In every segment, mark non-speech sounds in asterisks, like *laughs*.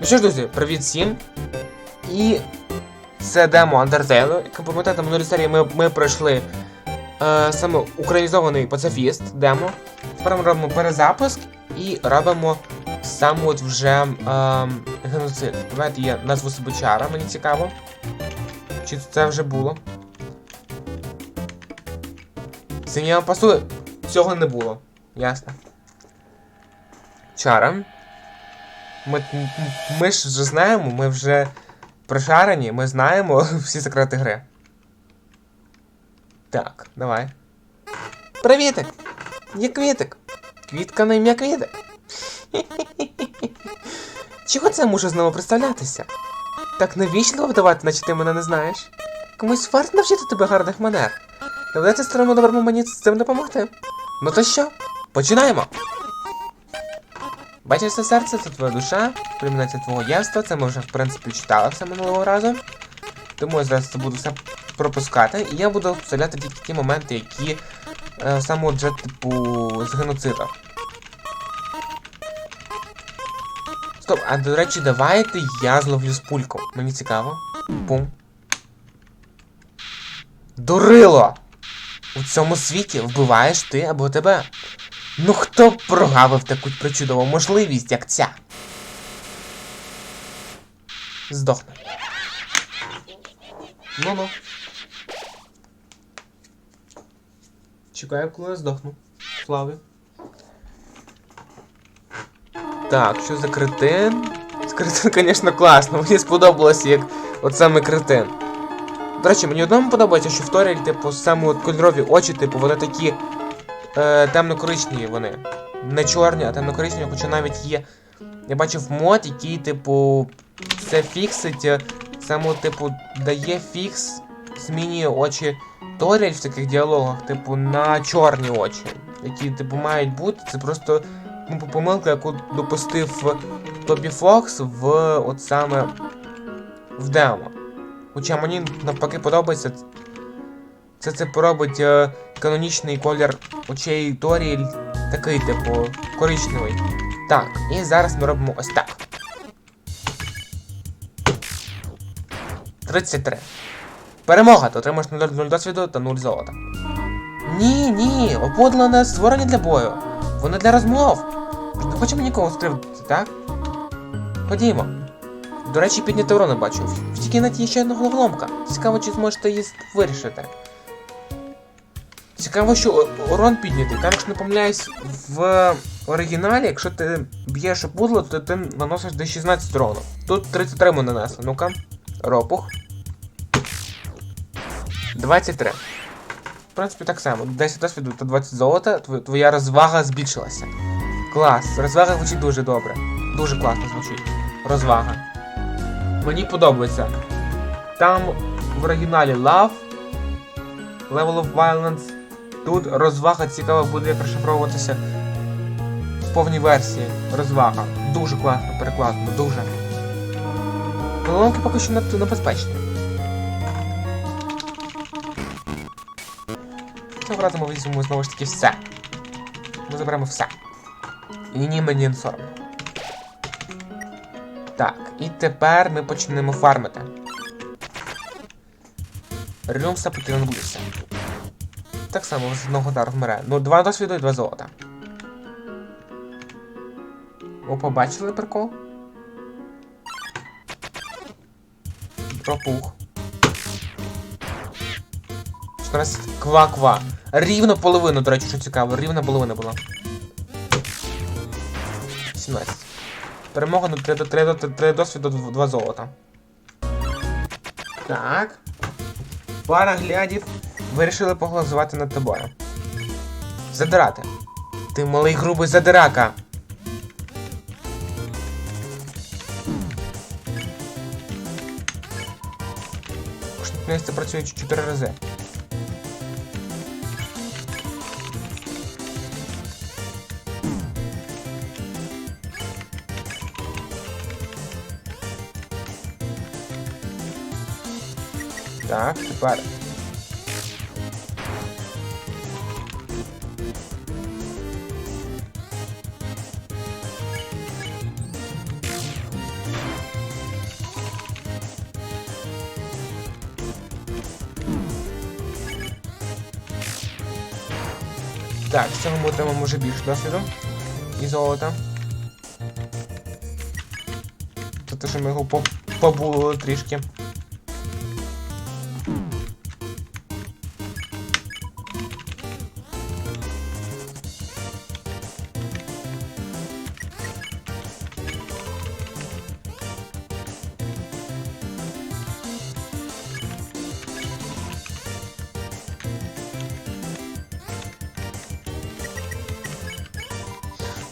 Ну що ж, друзі, привіт всім. І це демо Undertale. Як ви пам'ятаєте, минулій серії ми, ми пройшли е, саме українізований пацифіст демо. Тепер ми робимо перезапуск і робимо саме от вже е, геноцид. Давайте я назву себе Чара, мені цікаво. Чи це вже було? Вам пасує. Цього не було. Ясно. Чара. Ми, ми ж вже знаємо, ми вже прошарені, ми знаємо *laughs* всі секрети гри. Так, давай. Привітик! Я квітик. Квітка на ім'я квітик. *laughs* Чого це мушу знову представлятися? Так навічно вдавати, наче ти мене не знаєш. Комусь варто навчити тебе гарних манер. Доведеться старому доброму мені з цим допомогти. Ну то що? Починаємо! Бачиш це серце, це твоя душа, примінація твого єства, це ми вже в принципі читали все минулого разу. Тому я зараз це буду все пропускати, і я буду вставляти тільки ті моменти, які е, саме вже, типу, з геноцида. Стоп, а до речі, давайте я зловлю з пульком. Мені цікаво. Пум. Дурило! У цьому світі вбиваєш ти або тебе. Ну хто б прогавив таку причудову можливість, як ця? Здохне. Ну-ну. Чекаю, коли я здохну. Слави. Так, що за кретин? Кретин, звісно, класно. Мені сподобалось, як от саме кретин. До речі, мені одному подобається, що в Торі, типу, саме от кольорові очі, типу, вони такі е, темно-коричневі вони. Не чорні, а темно-коричневі, хоча навіть є. Я бачив мод, який, типу, це фіксить, саме, типу, дає фікс, змінює очі Торіль в таких діалогах, типу, на чорні очі, які, типу, мають бути. Це просто ну, помилка, яку допустив Тобі Фокс в от саме в демо. Хоча мені навпаки подобається. Це це поробить канонічний колір очей Торіль такий, типу, коричневий. Так, і зараз ми робимо ось так. 33. Перемога! Ти отримаєш 0, 0 досвіду та 0 золота. Ні, ні, опудла не створені для бою. Вони для розмов. Не хочемо нікого скривдити, так? Ходімо. До речі, підняти урон не бачу. В цій кімнаті є ще одна головоломка. Цікаво, чи зможете її вирішити. Цікаво, що урон піднятий. Там, якщо не помиляюсь, в оригіналі, якщо ти б'єш опудло, то ти наносиш десь 16 урону. Тут 33 ми нанесли. Ну-ка. Ропух. 23. В принципі, так само. 10 досвіду та 20 золота, твоя розвага збільшилася. Клас. Розвага звучить дуже добре. Дуже класно звучить. Розвага. Мені подобається. Там в оригіналі Love, Level of Violence. Тут розвага цікаво буде розшифровуватися в повній версії. Розвага. Дуже класно, перекладно, дуже. Головоломки поки що надто небезпечні. Цього разу ми візьмемо знову ж таки все. Ми заберемо все. І ні, мені не соромно. Так, і тепер ми почнемо фармити. Рюмса потрібно буде все. Так само з одного удару вмирає. Ну, два досвіду і два золота. Ви побачили прикол? Пропух. 14 ква-ква. Рівно половину, до речі, що цікаво, рівна половина була. 17. Перемога на 3, 3, 3 досвіду, 2 золота. Так. Пара глядів вирішили поглазувати над тобою. Задирати. Ти малий грубий задирака. Місце працює 4 рази. Так, тепер. Так, з цього ми отримаємо вже більше досвіду. І золота. Тобто, що ми його побули трішки.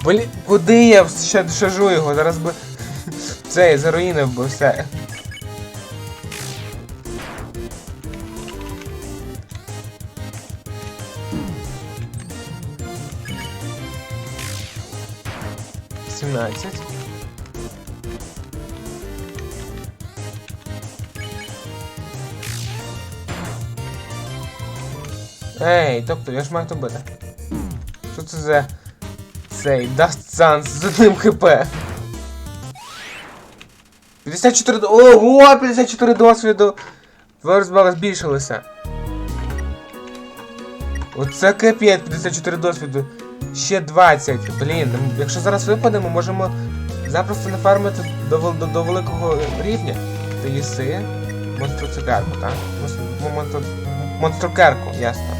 Блін, куди я ще шажу його? Зараз би цей заруїнив би все. Сімнадцять. Ей, тобто я ж маю то бити. Що це за цей Даст Санс з одним хп? 54 до- Ого, 54 досвіду! Два розбали збільшилися. Оце капець, 54 досвіду. Ще 20. Блін, якщо зараз випадемо, можемо запросто нафармити до, до, до великого рівня. Ти їси монстру цукерку, так? Монстру, монстру, монструкерку, ясно.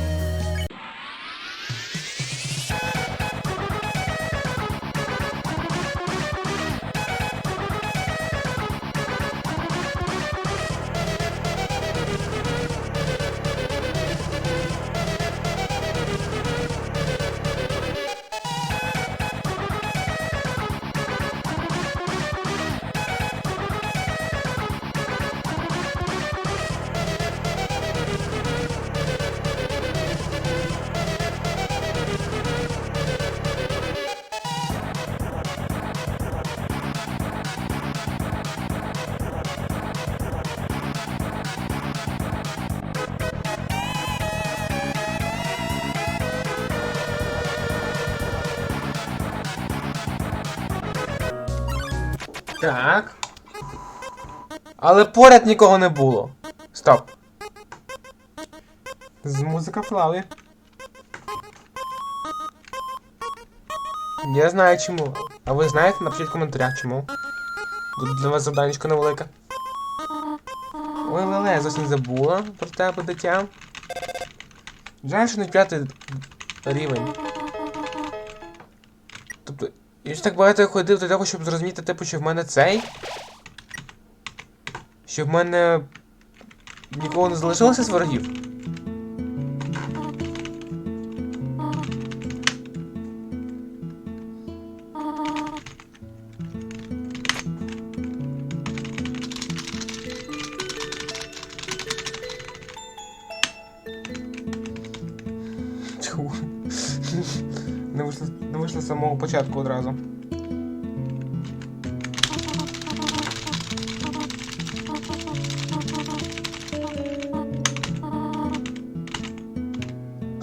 Так. Але поряд нікого не було. Стоп. З музика плаває. Я знаю чому. А ви знаєте, напишіть в коментарях чому. Тут для вас завданечко невелике. Ой, Леле, я зовсім забула про тебе, дитя. Жаль, що не п'ятий рівень. Я ж так багато ходив до того, щоб зрозуміти, типу, що в мене цей. Що в мене нікого не залишилося з ворогів. Самого початку одразу.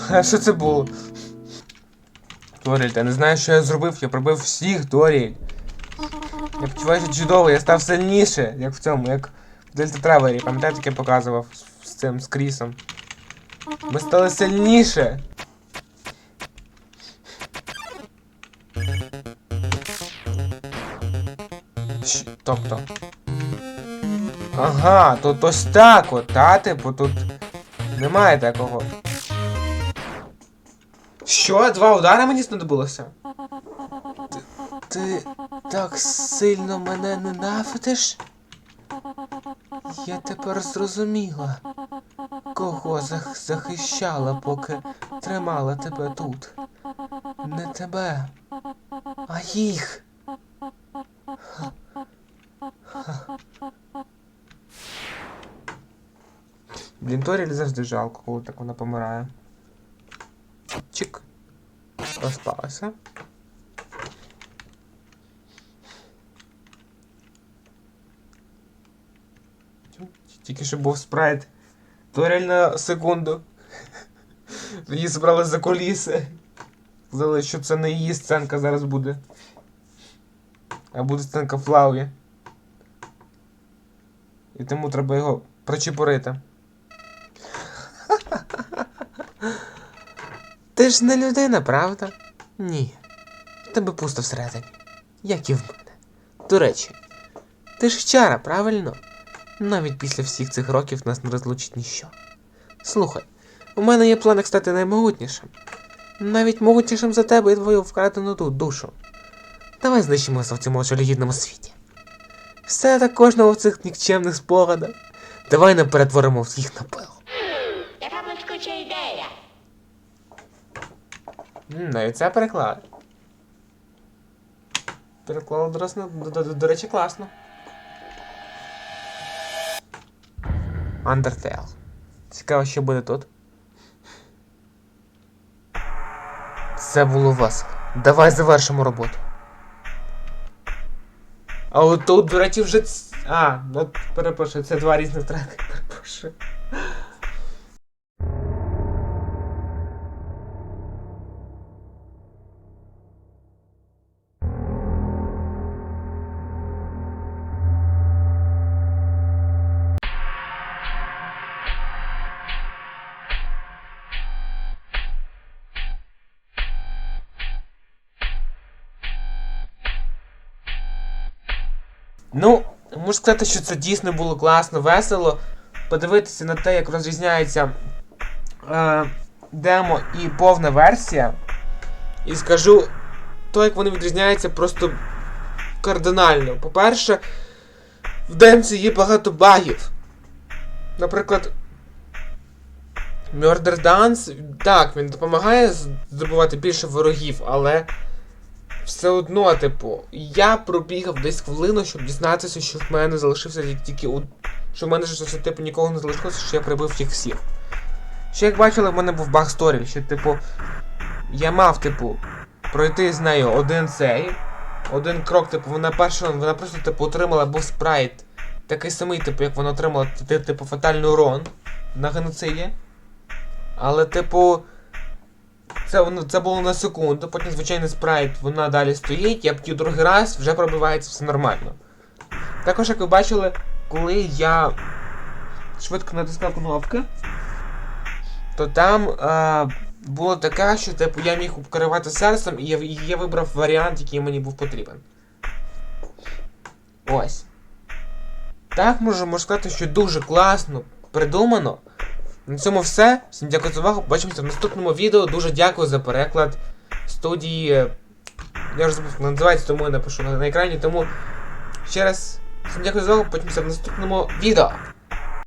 А що це було? Торіль, я не знаю, що я зробив, я пробив всіх Торіль. Я почуваюся чудово, я став сильніше, як в цьому, як в Дельта Тревері, пам'ятаєте, як я показував з, з цим, з Крісом. Ми стали сильніше. Тобто. Ага, тут ось так от, та, типу, тут немає такого. Що? Два удари мені знадобилося? Ти, ти так сильно мене ненавидиш? Я тепер зрозуміла, кого зах захищала, поки тримала тебе тут. Не тебе, а їх. Блін, Торіль завжди жалко, коли так вона помирає. Чик. Розпалася. Тільки що був спрайт. Торіль на секунду. Її забрали за коліси. Сказали, що це не її сценка зараз буде. А буде сценка Флауї. І тому треба його прочепурити. Ти ж не людина, правда? Ні. В тебе пусто всередині. Як і в мене. До речі, ти ж чара, правильно? Навіть після всіх цих років нас не розлучить ніщо. Слухай, у мене є плани стати наймогутнішим. Навіть могутнішим за тебе і твою вкрадену тут душу. Давай знищимося в цьому жалюгідному світі. Все так кожного в цих нікчемних спогадах. Давай не перетворимо їх на пил. Яка блискуча ідея. Навіть це переклали. Переклали до, до, до, до, до речі, класно. Undertale. Цікаво, що буде тут. Це було весело. Давай завершимо роботу. А от тут, до речі, вже. А, ну перепрошую, це два різних треки. Перепрошую. Ну, можу сказати, що це дійсно було класно, весело. Подивитися на те, як розрізняється е, демо і повна версія. І скажу, то, як вони відрізняються, просто кардинально. По-перше, в демці є багато багів. Наприклад, Murder Dance, так, він допомагає здобувати більше ворогів, але все одно, типу, я пробігав десь хвилину, щоб дізнатися, що в мене залишився тільки у. Що в мене ж типу, нікого не залишилося, що я прибив їх всіх. Ще як бачили, в мене був баг сторі, що, типу, я мав, типу, пройти з нею один цей, один крок, типу, вона перша, вона просто, типу, отримала був спрайт. Такий самий, типу, як вона отримала, ти- типу, фатальний урон на геноциді. Але, типу. Це, це було на секунду, потім звичайний спрайт, вона далі стоїть, я б'ю другий раз, вже пробивається все нормально. Також, як ви бачили, коли я швидко натискав кнопки, то там е, було таке, що типу, я міг керувати серцем і я, я вибрав варіант, який мені був потрібен. Ось. Так можу, можу сказати, що дуже класно придумано. На цьому все. Всім дякую за увагу. Побачимося в наступному відео. Дуже дякую за переклад студії. Я вже забув, називається, тому я напишу на, на екрані. Тому ще раз всім дякую за увагу. Побачимося в наступному відео.